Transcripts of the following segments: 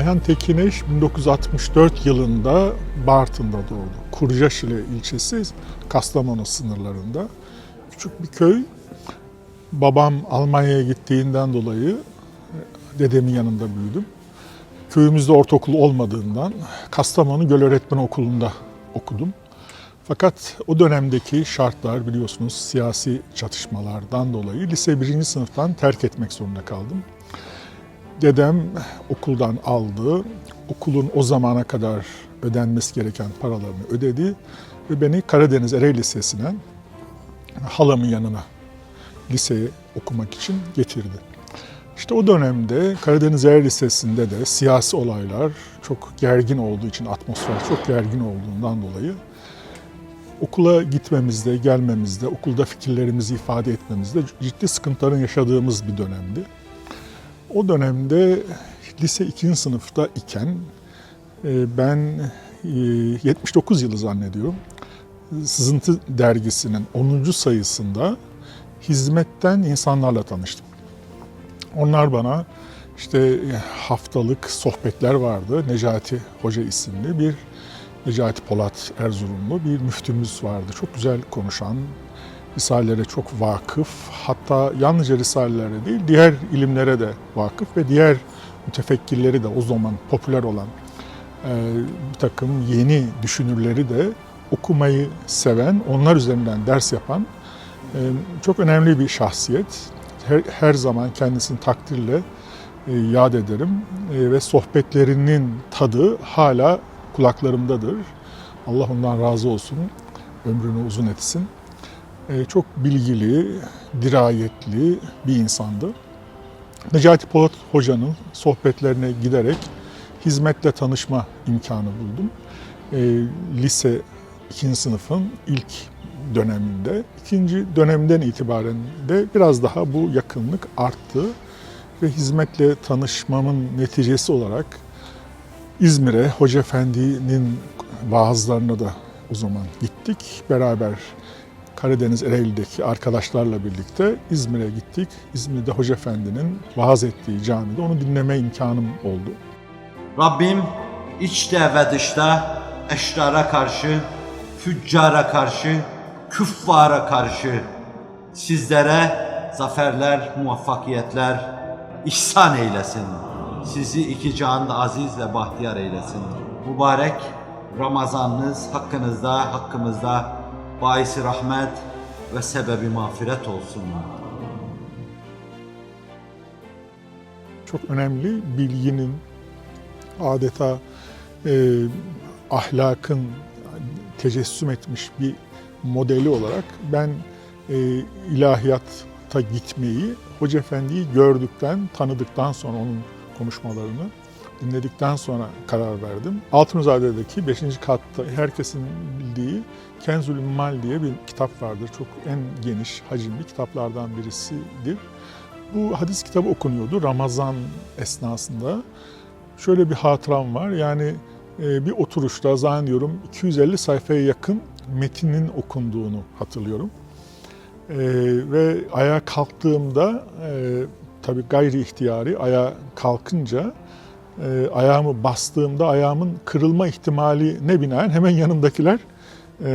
Ayhan Tekineş 1964 yılında Bartın'da doğdu. Kurcaşile ilçesi Kastamonu sınırlarında. Küçük bir köy. Babam Almanya'ya gittiğinden dolayı e, dedemin yanında büyüdüm. Köyümüzde ortaokul olmadığından Kastamonu Göl Öğretmen Okulu'nda okudum. Fakat o dönemdeki şartlar biliyorsunuz siyasi çatışmalardan dolayı lise birinci sınıftan terk etmek zorunda kaldım. Dedem okuldan aldı, okulun o zamana kadar ödenmesi gereken paralarını ödedi ve beni Karadeniz Ereğli Lisesi'ne halamın yanına liseye okumak için getirdi. İşte o dönemde Karadeniz Ereğli Lisesi'nde de siyasi olaylar çok gergin olduğu için, atmosfer çok gergin olduğundan dolayı okula gitmemizde, gelmemizde, okulda fikirlerimizi ifade etmemizde ciddi sıkıntıların yaşadığımız bir dönemdi. O dönemde lise 2. sınıfta iken e, ben e, 79 yılı zannediyorum Sızıntı dergisinin 10. sayısında hizmetten insanlarla tanıştım. Onlar bana işte e, haftalık sohbetler vardı. Necati Hoca isimli bir Necati Polat Erzurumlu bir müftümüz vardı. Çok güzel konuşan, Risalelere çok vakıf. Hatta yalnızca Risalelere değil, diğer ilimlere de vakıf ve diğer mütefekkirleri de o zaman popüler olan e, bir takım yeni düşünürleri de okumayı seven, onlar üzerinden ders yapan e, çok önemli bir şahsiyet. Her, her zaman kendisini takdirle e, yad ederim ve sohbetlerinin tadı hala kulaklarımdadır. Allah ondan razı olsun, ömrünü uzun etsin. E, çok bilgili, dirayetli bir insandı. Necati Polat Hoca'nın sohbetlerine giderek hizmetle tanışma imkanı buldum. E, lise 2. sınıfın ilk döneminde, ikinci dönemden itibaren de biraz daha bu yakınlık arttı ve hizmetle tanışmamın neticesi olarak İzmir'e Hoca Efendi'nin vaazlarına da o zaman gittik. Beraber Karadeniz Ereğli'deki arkadaşlarla birlikte İzmir'e gittik. İzmir'de Hoca Efendi'nin vaaz ettiği camide onu dinleme imkanım oldu. Rabbim içte ve dışta eşrara karşı, füccara karşı, küffara karşı sizlere zaferler, muvaffakiyetler ihsan eylesin. Sizi iki cihanda aziz ve bahtiyar eylesin. Mübarek Ramazanınız hakkınızda, hakkımızda baisi rahmet ve sebebi mağfiret olsun. çok önemli bilginin adeta e, ahlakın tecessüm etmiş bir modeli olarak ben e, ilahiyatta gitmeyi Hoca Efendi'yi gördükten, tanıdıktan sonra onun konuşmalarını dinledikten sonra karar verdim. Altunizade'deki 5. katta herkesin bildiği Kenzül Ümmal diye bir kitap vardır. Çok en geniş hacimli kitaplardan birisidir. Bu hadis kitabı okunuyordu Ramazan esnasında. Şöyle bir hatıram var. Yani e, bir oturuşta zannediyorum 250 sayfaya yakın metinin okunduğunu hatırlıyorum. E, ve ayağa kalktığımda e, tabii gayri ihtiyari ayağa kalkınca e, ayağımı bastığımda ayağımın kırılma ihtimali ne binaen hemen yanımdakiler e,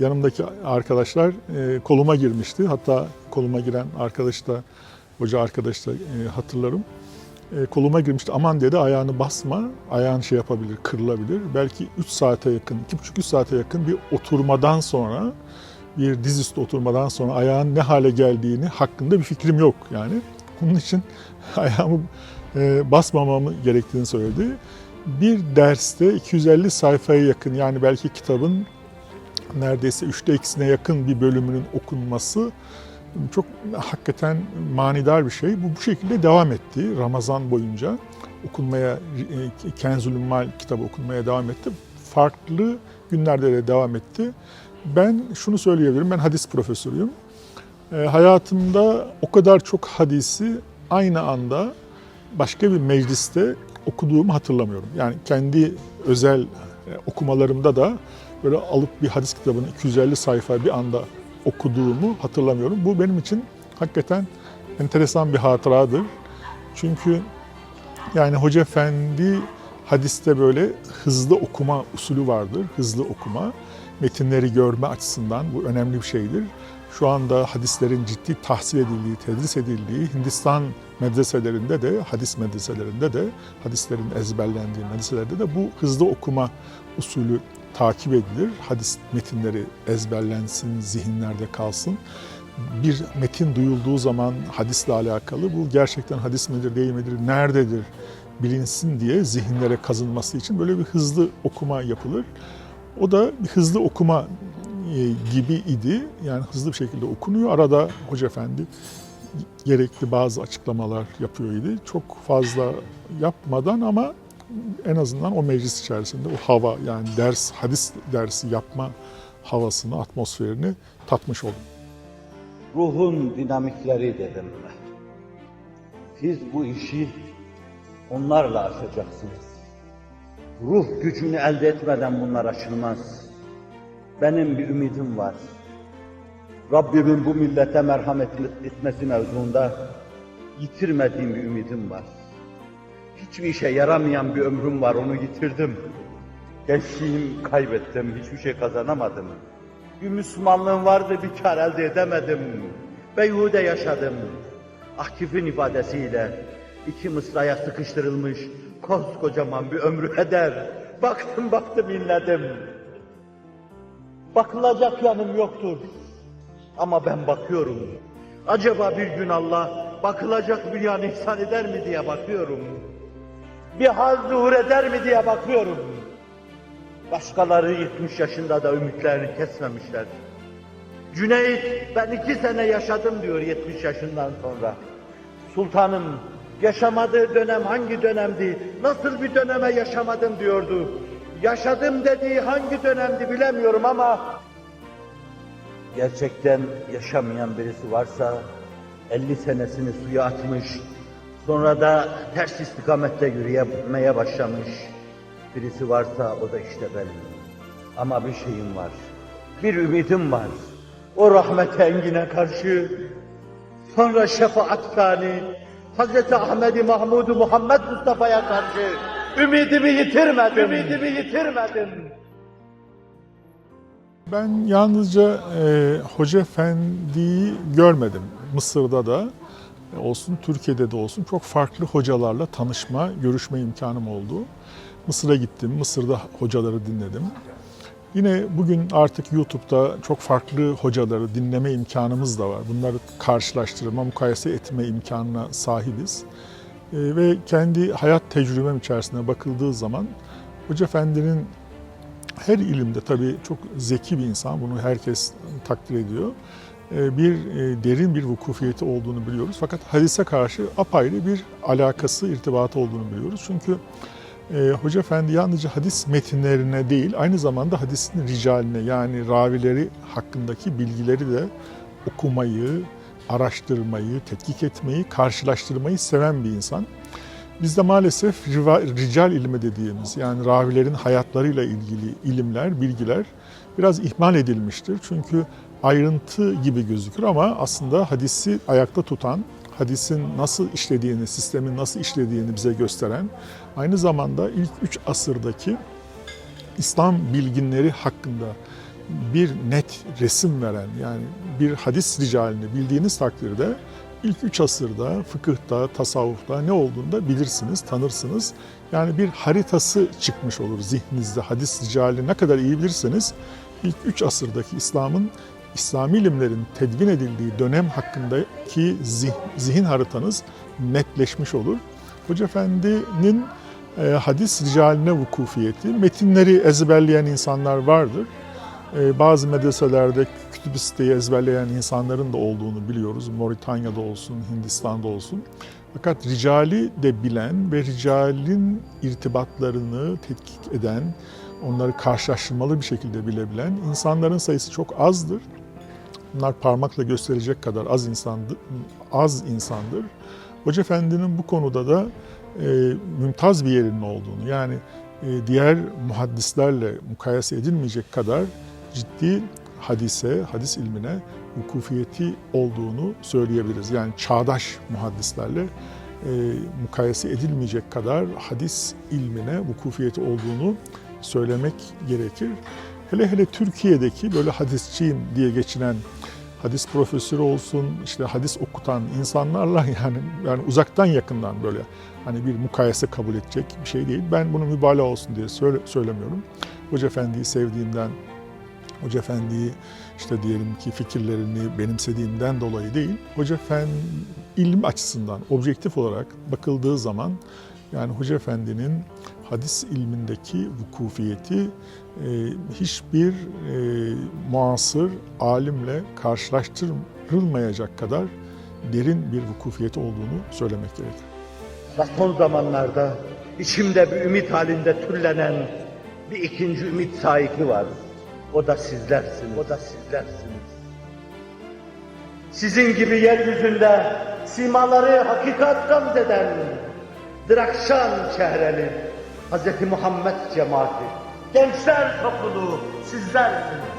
yanımdaki arkadaşlar e, koluma girmişti. Hatta koluma giren arkadaş da hoca arkadaş da e, hatırlarım. E, koluma girmişti. Aman dedi ayağını basma. Ayağın şey yapabilir, kırılabilir. Belki 3 saate yakın, 2,5-3 saate yakın bir oturmadan sonra bir dizüstü oturmadan sonra ayağın ne hale geldiğini hakkında bir fikrim yok yani. Bunun için ayağımı basmamamı gerektiğini söyledi. Bir derste 250 sayfaya yakın yani belki kitabın neredeyse üçte ikisine yakın bir bölümünün okunması çok hakikaten manidar bir şey. Bu bu şekilde devam etti Ramazan boyunca. Okunmaya, e, Kenzül Ümmal kitabı okunmaya devam etti. Farklı günlerde de devam etti. Ben şunu söyleyebilirim, ben hadis profesörüyüm. E, hayatımda o kadar çok hadisi aynı anda başka bir mecliste okuduğumu hatırlamıyorum. Yani kendi özel e, okumalarımda da böyle alıp bir hadis kitabını 250 sayfa bir anda okuduğumu hatırlamıyorum. Bu benim için hakikaten enteresan bir hatıradır. Çünkü yani Hoca Efendi Hadiste böyle hızlı okuma usulü vardır, hızlı okuma. Metinleri görme açısından bu önemli bir şeydir. Şu anda hadislerin ciddi tahsil edildiği, tedris edildiği Hindistan medreselerinde de, hadis medreselerinde de, hadislerin ezberlendiği medreselerde de bu hızlı okuma usulü takip edilir. Hadis metinleri ezberlensin, zihinlerde kalsın. Bir metin duyulduğu zaman hadisle alakalı bu gerçekten hadis midir, değil midir, nerededir bilinsin diye zihinlere kazınması için böyle bir hızlı okuma yapılır. O da bir hızlı okuma e, gibi idi. Yani hızlı bir şekilde okunuyor. Arada Hoca Efendi gerekli bazı açıklamalar yapıyor idi. Çok fazla yapmadan ama en azından o meclis içerisinde o hava yani ders, hadis dersi yapma havasını, atmosferini tatmış oldum. ruhun dinamikleri dedim. Siz bu işi onlarla aşacaksınız. Ruh gücünü elde etmeden bunlar aşılmaz. Benim bir ümidim var. Rabbimin bu millete merhamet etmesi mevzuunda yitirmediğim bir ümidim var. Hiçbir işe yaramayan bir ömrüm var, onu yitirdim. Gençliğimi kaybettim, hiçbir şey kazanamadım. Bir Müslümanlığım vardı, bir kar elde edemedim. Beyhude yaşadım. Akif'in ifadesiyle iki mısraya sıkıştırılmış koskocaman bir ömrü heder. Baktım baktım inledim. Bakılacak yanım yoktur. Ama ben bakıyorum. Acaba bir gün Allah bakılacak yan ihsan eder mi diye bakıyorum. Bir hal zuhur eder mi diye bakıyorum. Başkaları 70 yaşında da ümitlerini kesmemişler. Cüneyt ben iki sene yaşadım diyor 70 yaşından sonra. Sultanım yaşamadığı dönem hangi dönemdi? Nasıl bir döneme yaşamadım diyordu. Yaşadım dediği hangi dönemdi bilemiyorum ama gerçekten yaşamayan birisi varsa 50 senesini suya atmış, sonra da ters istikamette yürüyemeye başlamış birisi varsa o da işte benim. Ama bir şeyim var, bir ümidim var. O rahmet engine karşı, sonra şefaat fani, Hz. Ahmedi Mahmudu Muhammed Mustafa'ya karşı ümidimi yitirmedim, ümidimi yitirmedim. Ben yalnızca e, Hoca Efendi'yi görmedim. Mısır'da da olsun, Türkiye'de de olsun çok farklı hocalarla tanışma, görüşme imkanım oldu. Mısır'a gittim, Mısır'da hocaları dinledim. Yine bugün artık YouTube'da çok farklı hocaları dinleme imkanımız da var. Bunları karşılaştırma, mukayese etme imkanına sahibiz. E, ve kendi hayat tecrübem içerisine bakıldığı zaman Hoca Efendi'nin her ilimde tabii çok zeki bir insan, bunu herkes takdir ediyor. Ee, Bir e, derin bir vukufiyeti olduğunu biliyoruz. Fakat hadise karşı apayrı bir alakası, irtibatı olduğunu biliyoruz. Çünkü e, Hoca Efendi yalnızca hadis metinlerine değil, aynı zamanda hadisin ricaline yani ravileri hakkındaki bilgileri de okumayı, araştırmayı, tetkik etmeyi, karşılaştırmayı seven bir insan. Bizde maalesef rical ilmi dediğimiz yani ravilerin hayatlarıyla ilgili ilimler, bilgiler biraz ihmal edilmiştir. Çünkü ayrıntı gibi gözükür ama aslında hadisi ayakta tutan, hadisin nasıl işlediğini, sistemin nasıl işlediğini bize gösteren, aynı zamanda ilk üç asırdaki İslam bilginleri hakkında bir net resim veren yani bir hadis ricalini bildiğiniz takdirde ilk üç asırda fıkıhta, tasavvufta ne olduğunu da bilirsiniz, tanırsınız. Yani bir haritası çıkmış olur zihninizde. Hadis ricalini ne kadar iyi bilirseniz ilk üç asırdaki İslam'ın İslami ilimlerin tedvin edildiği dönem hakkındaki zih- zihin haritanız netleşmiş olur. Hoca Efendi'nin e, hadis ricaline vukufiyeti, metinleri ezberleyen insanlar vardır. E, bazı medreselerde kütüb siteyi ezberleyen insanların da olduğunu biliyoruz. Moritanya'da olsun, Hindistan'da olsun. Fakat ricali de bilen ve ricalin irtibatlarını tetkik eden, onları karşılaştırmalı bir şekilde bilebilen insanların sayısı çok azdır. Bunlar parmakla gösterecek kadar az insandır. Az insandır. Hoca Efendi'nin bu konuda da e, mümtaz bir yerinin olduğunu yani e, diğer muhaddislerle mukayese edilmeyecek kadar ciddi hadise, hadis ilmine vukufiyeti olduğunu söyleyebiliriz. Yani çağdaş muhaddislerle e, mukayese edilmeyecek kadar hadis ilmine vukufiyeti olduğunu söylemek gerekir. Hele hele Türkiye'deki böyle hadisçiyim diye geçinen hadis profesörü olsun, işte hadis okutan insanlarla yani yani uzaktan yakından böyle hani bir mukayese kabul edecek bir şey değil. Ben bunu mübalağa olsun diye söyle, söylemiyorum. Hoca Efendi'yi sevdiğimden, Hoca Efendi'yi işte diyelim ki fikirlerini benimsediğimden dolayı değil, Hoca Efendi ilim açısından objektif olarak bakıldığı zaman yani Hoca Efendi'nin hadis ilmindeki vukufiyeti e, hiçbir e, muasır alimle karşılaştırılmayacak kadar derin bir vukufiyeti olduğunu söylemek gerekir. Ve son zamanlarda içimde bir ümit halinde türlenen bir ikinci ümit sahibi var. O da sizlersiniz. O da sizlersiniz. Sizin gibi yeryüzünde simaları hakikat gamzeden Drakşan çehreli Hz. Muhammed cemaati, gençler topluluğu sizlersiniz.